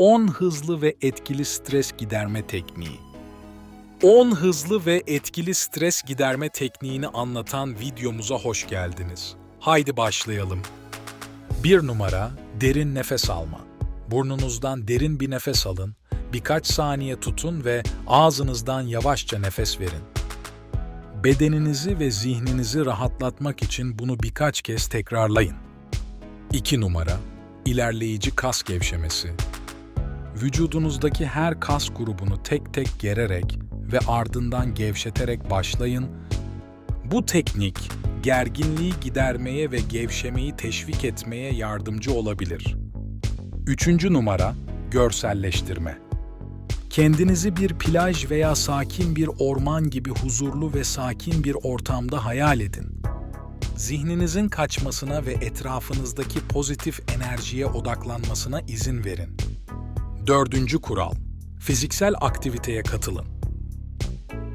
10 hızlı ve etkili stres giderme tekniği. 10 hızlı ve etkili stres giderme tekniğini anlatan videomuza hoş geldiniz. Haydi başlayalım. 1 numara derin nefes alma. Burnunuzdan derin bir nefes alın, birkaç saniye tutun ve ağzınızdan yavaşça nefes verin. Bedeninizi ve zihninizi rahatlatmak için bunu birkaç kez tekrarlayın. 2 numara ilerleyici kas gevşemesi. Vücudunuzdaki her kas grubunu tek tek gererek ve ardından gevşeterek başlayın. Bu teknik gerginliği gidermeye ve gevşemeyi teşvik etmeye yardımcı olabilir. Üçüncü numara görselleştirme. Kendinizi bir plaj veya sakin bir orman gibi huzurlu ve sakin bir ortamda hayal edin. Zihninizin kaçmasına ve etrafınızdaki pozitif enerjiye odaklanmasına izin verin. Dördüncü kural, fiziksel aktiviteye katılın.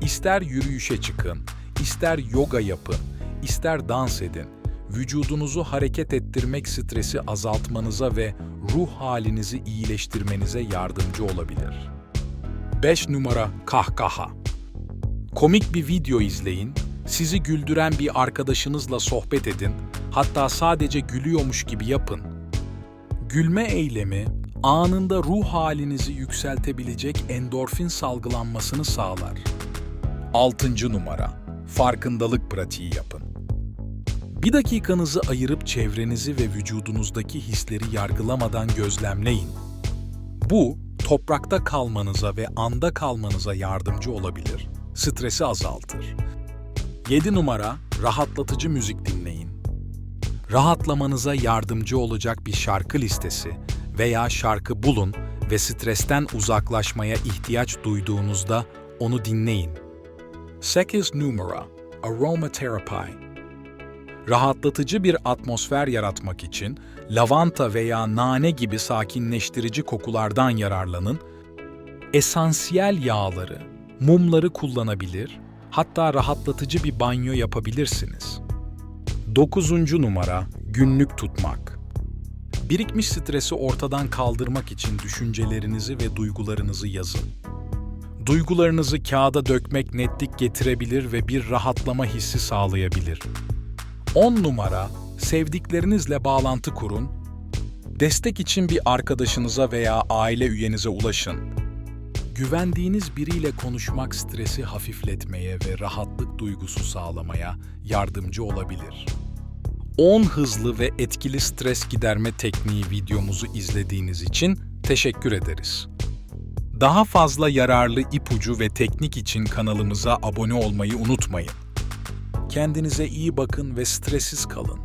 İster yürüyüşe çıkın, ister yoga yapın, ister dans edin. Vücudunuzu hareket ettirmek stresi azaltmanıza ve ruh halinizi iyileştirmenize yardımcı olabilir. 5 numara kahkaha. Komik bir video izleyin, sizi güldüren bir arkadaşınızla sohbet edin, hatta sadece gülüyormuş gibi yapın. Gülme eylemi anında ruh halinizi yükseltebilecek endorfin salgılanmasını sağlar. 6. numara farkındalık pratiği yapın. Bir dakikanızı ayırıp çevrenizi ve vücudunuzdaki hisleri yargılamadan gözlemleyin. Bu, toprakta kalmanıza ve anda kalmanıza yardımcı olabilir, stresi azaltır. 7 numara rahatlatıcı müzik dinleyin. Rahatlamanıza yardımcı olacak bir şarkı listesi veya şarkı bulun ve stresten uzaklaşmaya ihtiyaç duyduğunuzda onu dinleyin. 8 numara aromaterapi. Rahatlatıcı bir atmosfer yaratmak için lavanta veya nane gibi sakinleştirici kokulardan yararlanın. Esansiyel yağları, mumları kullanabilir, hatta rahatlatıcı bir banyo yapabilirsiniz. 9. numara günlük tutmak. Birikmiş stresi ortadan kaldırmak için düşüncelerinizi ve duygularınızı yazın. Duygularınızı kağıda dökmek netlik getirebilir ve bir rahatlama hissi sağlayabilir. 10 numara sevdiklerinizle bağlantı kurun. Destek için bir arkadaşınıza veya aile üyenize ulaşın. Güvendiğiniz biriyle konuşmak stresi hafifletmeye ve rahatlık duygusu sağlamaya yardımcı olabilir. 10 hızlı ve etkili stres giderme tekniği videomuzu izlediğiniz için teşekkür ederiz. Daha fazla yararlı ipucu ve teknik için kanalımıza abone olmayı unutmayın. Kendinize iyi bakın ve stressiz kalın.